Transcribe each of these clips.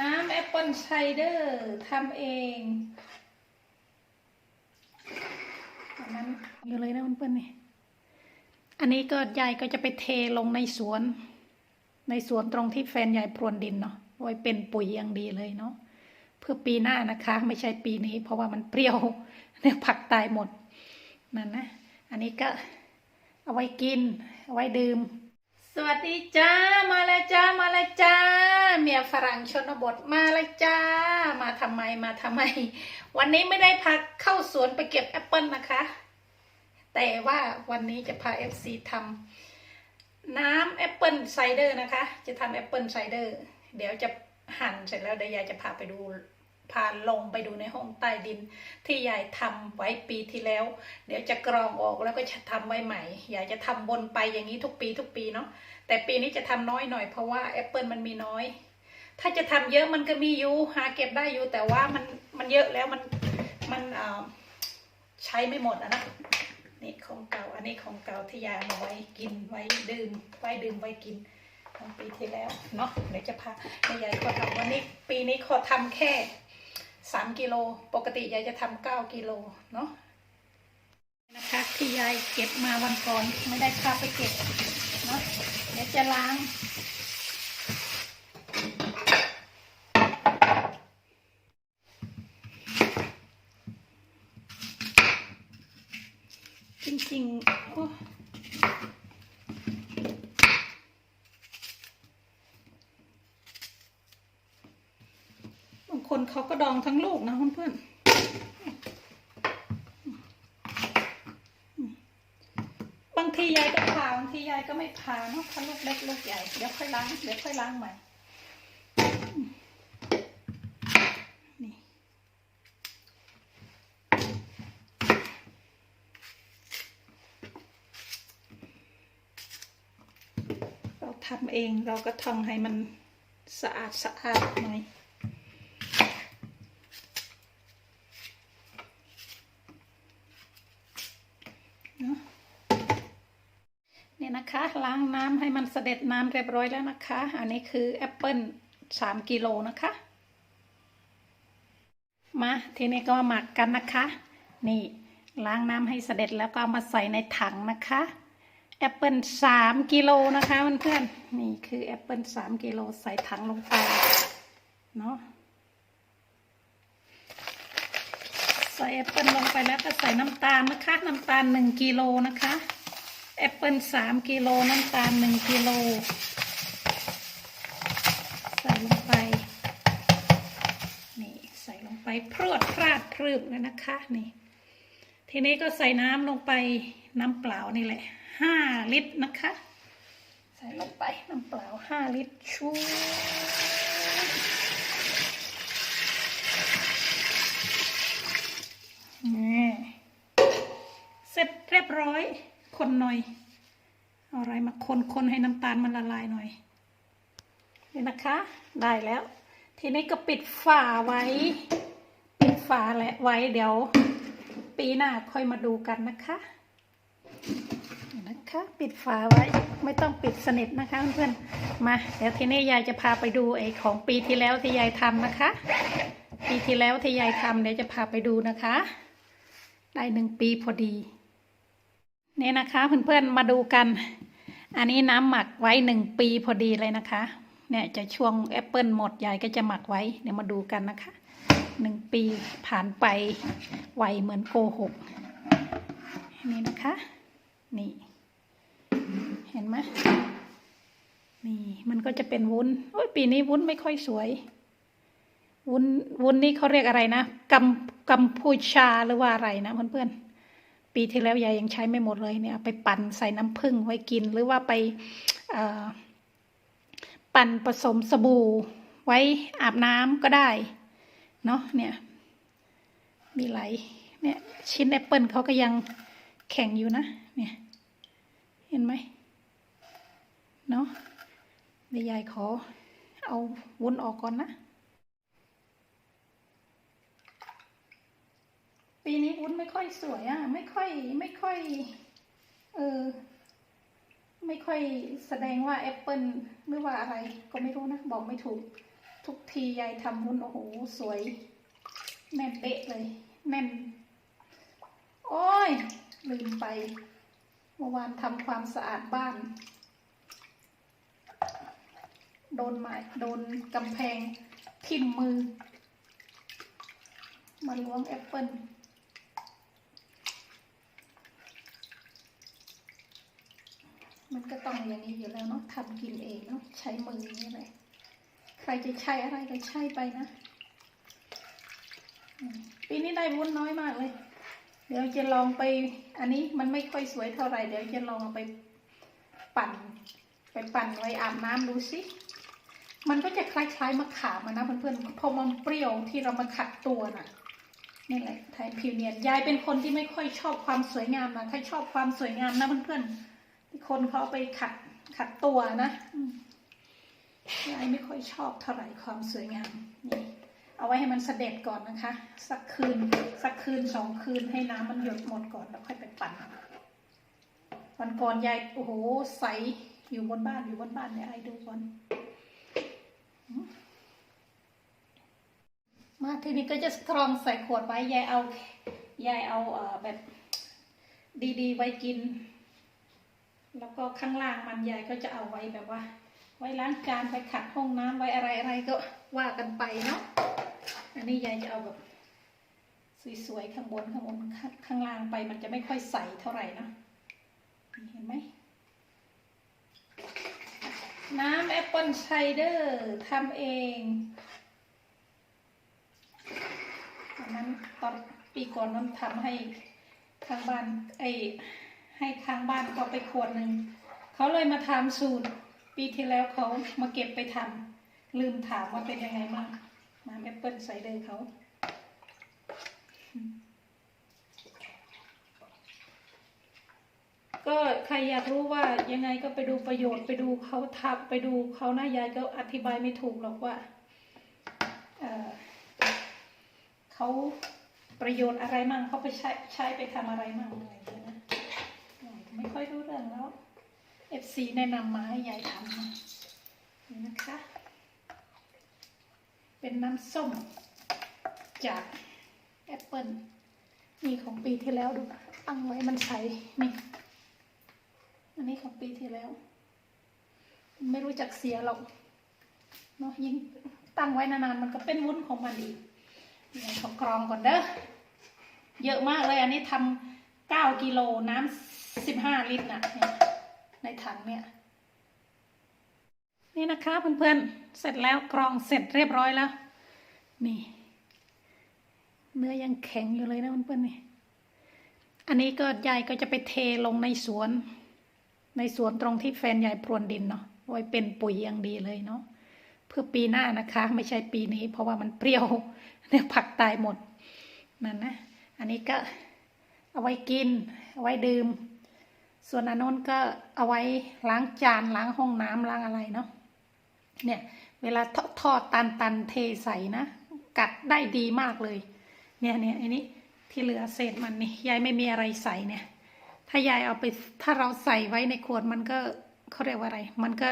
น้ำแอปเปิลไซเดอร์ทำเองอันนั้นอยู่เลยนะเพื่อนๆนี่ อันนี้ก็ยายก็จะไปเทลงในสวน ในสวนตรงที่แฟนยายพรวนดินเนาะไว้เป็นปุ๋ยอย่างดีเลยเนาะเพื่อปีหน้านะคะ ไม่ใช่ปีนี้ เพราะว่ามันเปรี้ยวเนี่ยผักตายหมดนั่นนะ อันนี้ก็เอาไว้กิน เอาไว้ดื่ม สวัสดีจ้ามาแล้วจ้ามาแล้วจ้า เมียฝรั่งชนบทมาแล้วจ้า มาทำไมมาทำไม วันนี้ไม่ได้พาเข้าสวนไปเก็บแอปเปิลนะคะ แต่ว่าวันนี้จะพา FC ทำน้ำแอปเปิลไซเดอร์นะคะ จะทำแอปเปิลไซเดอร์เดี๋ยวจะหั่นเสร็จแล้วเดี๋ยวยายจะพาไปดู พาลงไปดูในห้องใต้ดิน ที่ยายทำไว้ปีที่แล้ว เดี๋ยวจะกรองออกแล้วก็จะทำไว้ใหม่อยายจะทำบนไปอย่างนี้ทุกปีทุกปีเนาะแต่ปีนี้จะทำน้อยหน่อยเพราะว่าแอปเปิลมันมีน้อย ถ้าจะทำเยอะมันก็มีอยู่หาเก็บได้อยู่แต่ว่ามันมันเยอะแล้วมันมันเอ่อใช้ไม่หมดอะนะนี่ของเก่าอันนี้ของเก่าที่ยายเอามาไว้กินไว้ดื่มไว้ดื่มไว้กินของปีที่แล้วเนาะเดี๋ยวจะพาแม่ยายขอทำวันนี้ปีนี้ขอทำแค่ สามกิโล ปกติยายจะทำเก้ากิโลเนาะนะคะที่ยายเก็บมาวันก่อนไม่ได้พาไปเก็บเนาะเดี๋ยวจะล้าง จริงๆโอ้บาง คนเขาก็ดองทั้งลูกนะเพื่อนๆบางทียายก็ผ่าบางทียายก็ไม่ผ่าเนาะถ้าลูกเล็กลูกใหญ่เดี๋ยวค่อยล้างเดี๋ยวค่อยล้างใหม่เราทำเองเราก็ทำให้มันสะอาดสะอาดหน่อยเนอะเนะคะ ล้างน้ำให้มันเสด็จน้ำเรียบร้อยแล้วนะคะ อันนี้คือแอปเปิลสามกิโลนะคะ มาทีนี้ก็มาหมักกันนะคะ นี่ล้างน้ำให้เสด็จแล้วก็ามาใส่ในถังนะคะแอปเปิลสามกิโลนะคะเพื่อนๆนี่คือแอปเปิลสามกิโลใส่ถังลงไปเนาะใส่แอปเปิลลงไปแล้วก็ใส่น้ำตาลนะคะ น้ำตาลหนึ่งกิโลนะคะ แอปเปิลสามกิโลน้ำตาลหนึ่งกิโล ใส่ลงไป นี่ใส่ลงไปพรวดพราดพรึบเลยนะคะนี่ ทีนี้ก็ใส่น้ำลงไปน้ำเปล่านี่แหละห้าลิตรนะคะ ใส่ลงไปน้ำเปล่าห้าลิตรชูนี่เสร็จเรียบร้อย คน หน่อย เอาอะไรมาคนคนให้น้ำตาลมันละลายหน่อย นี่นะคะ ได้แล้ว ทีนี้ก็ปิดฝาไว้ ปิดฝาแหละไว้เดี๋ยว ปีหน้าค่อยมาดูกันนะคะนะคะ ปิดฝาไว้ไม่ต้องปิดสนิทนะคะเพื่อนๆมาเดี๋ยวทีนี้ยายจะพาไปดูไอ้ของปีที่แล้วที่ยายทำนะคะ ปีที่แล้วที่ยายทำเดี๋ยวจะพาไปดูนะคะ ได้หนึ่งปีพอดี นี่นะคะเพื่อนๆมาดูกัน อันนี้น้ำหมักไว้หนึ่งปีพอดีเลยนะคะ เนี่ยจะช่วงแอปเปิลหมดยายก็จะหมักไว้ เดี๋ยวมาดูกันนะคะหนึ่งปีผ่านไปไวเหมือนโกหก นี่นะคะ นี่ เห็นไหมนี่มันก็จะเป็นวุ้นโอ้ยปีนี้วุ้นไม่ค่อยสวย วุ้นวุ้นนี่เขาเรียกอะไรนะกัมกัมพูชาหรือว่าอะไรนะเพื่อนๆ ปีที่แล้วยายยังใช้ไม่หมดเลยเนี่ยไปปั่นใส่น้ำผึ้งไว้กินหรือว่าไปปั่นผสมสบู่ไว้อาบน้ำก็ได้เนาะเนี่ย มีไหลเนี่ยชิ้นแอปเปิลเขาก็ยังแข็งอยู่นะเนี่ยเห็นไหมเนาะเดี๋ยวยายขอเอาวุ้นออกก่อนนะ ปีนี้วุ้นไม่ค่ อยสวยอะ่ะไม่ค่อยไม่ค่อยเออไม่ค่อยแสดงว่าแอปเปิลหรือว่าอะไรก็ไม่รู้นะ บอกไม่ถูก ทุกทียายทำวุ้นโอ้โหสวยแน่นเป๊ะเลยแน่น โอ้ย ลืมไปเมื่อวานทำความสะอาดบ้าน โดนไม้โดนกำแพงทิ่มมือ มาล้วงแอปเปิล มันก็ต้องอย่างนี้อยู่แล้วเนาะทำกินเองเนาะใช้มือนี่แหละใครจะใช้อะไรก็ใช้ไปนะปีนี้ได้วุ้นน้อยมากเลย เดี๋ยวจะลองไป อันนี้มันไม่ค่อยสวยเท่าไหร่เดี๋ยวจะลองเอาไปปั่น ไปปั่นไว้อาบน้ำดูสิมันก็จะคล้ายๆมะขามนะเพื่อนๆพอมันเปรี้ยวที่เรามาขัดตัวน่ะนี่แหละไทยพิวเนียนยายเป็นคนที่ไม่ค่อยชอบความสวยงามนะใครชอบความสวยงามนะเพื่อนๆ ที่คนเขาเอไปขัดขัดตัวนะยายไม่ค่อยชอบเท่าไหร่ความสวยงามนี่เอาไว้ให้มันเสด็จก่อนนะคะ สักคืน สักคืนสองคืนให้น้ำมันหยดหมดก่อนแล้วค่อยไปปั่นวันก่อนยายโอ้โหใสอยู่บนบ้านอยู่บนบ้านเนี่ยไอ้ดูก่อนมาทีนี้ก็จะกรองใส่ขวดไว้ยายเอายายเอาเอ่อแบบดีๆไว้กิน แล้วก็ข้างล่างมันยายก็จะเอาไว้แบบว่า ไว้ล้างจานไว้ขัดห้องน้ำไว้อะไรอะไรก็ว่ากันไปเนาะอันนี้ยายจะเอาแบบสวยๆข้างบนข้างบนข้างล่างไปมันจะไม่ค่อยใสเท่าไหร่นะเห็นไหมน้ำแอปเปิลไซเดอร์ทำเองตอนนั้นตอนปีก่อนนั้นทำให้ข้างบ้านไอ ให้ข้างบ้านก็ไปขวดหนึ่งเขาเลยมาทำสูตร ปีที่แล้วเขามาเก็บไปทำลืมถามว่าเป็นยังไงบ้างน้ำแอปเปิลไซเดอร์เขาก็ใครอยากรู้ว่ายังไงก็ไปดูประโยชน์ไปดูเขาทับไปดูเขาหน้ายายก็อธิบายไม่ถูกหรอกว่าเเขาประโยชน์อะไรมั่งเขาไปใช้ใช้ไปทำอะไรมั่งอะไร ไม่ค่อยรู้เรื่องแล้ว FC แนะนำมาให้ยายทำนะนี่นะคะ เป็นน้ำส้มจากแอปเปิลนี่ของปีที่แล้วดูตั้งไว้มันใสนี่อันนี้ของปีที่แล้ว ไม่รู้จักเสียหรอกเนาะยิ่งตั้งไว้นานๆมันก็เป็นวุ้นของมันอีเดี๋ยวขอกรองก่อนเด้อเยอะมากเลยอันนี้ทำ เก้ากิโลน้ำสิบห้าลิตรน่ะในถังเนี่ย นี่นะคะเพื่อนๆ เสร็จแล้วกรองเสร็จเรียบร้อยแล้ว นี่ เนื้อยังแข็งอยู่เลยนะเพื่อนๆนี่ อันนี้ก็ยายก็จะไปเทลงในสวน ในสวนตรงที่แฟนยายพรวนดินเนาะไว้เป็นปุ๋ยอย่างดีเลยเนาะเพื่อปีหน้านะคะ ไม่ใช่ปีนี้ เพราะว่ามันเปรี้ยวเนี่ยผักตายหมดนั่นนะ อันนี้ก็ เอาไว้กิน เอาไว้ดื่ม ส่วนอันนู้นก็เอาไว้ล้างจานล้างห้องน้ำล้างอะไรเนาะ เนี่ย เวลาทอดตันตันเทใส่นะ กัดได้ดีมากเลย เนี่ยเนี่ยอันนี้ที่เหลือเศษมันนี่ยายไม่มีอะไรใส่เนี่ย ถ้ายายเอาไปถ้าเราใส่ไว้ในขวดมันก็เขาเรียกว่าอะไร มันก็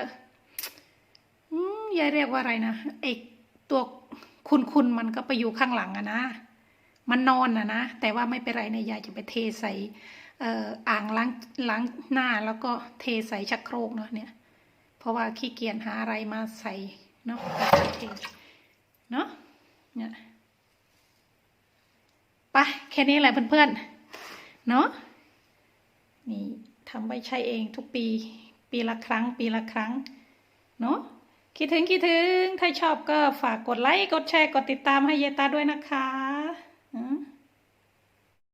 ยายเรียกว่าอะไรนะไอตัวคุณคุณมันก็ไปอยู่ข้างหลังอะนะ มันนอนอะนะ แต่ว่าไม่เป็นไรนี่ยยายจะไปเทใส่อ่างล้างล้างหน้าแล้วก็เทใส่ชักโครกเนาะเนี่ย เพราะว่าขี้เกียจหาอะไรมาใส่เนาะเทเนาะเนี่ยไปแค่นี้แหละเพื่อนๆ เนาะนี่ทำไว้ใช้เองทุกปี ปีละครั้ง ปีละครั้ง เนาะคิดถึงคิดถึง ถ้าชอบก็ฝากกดไลค์ กดแชร์ กดติดตามให้เยตาด้วยนะคะ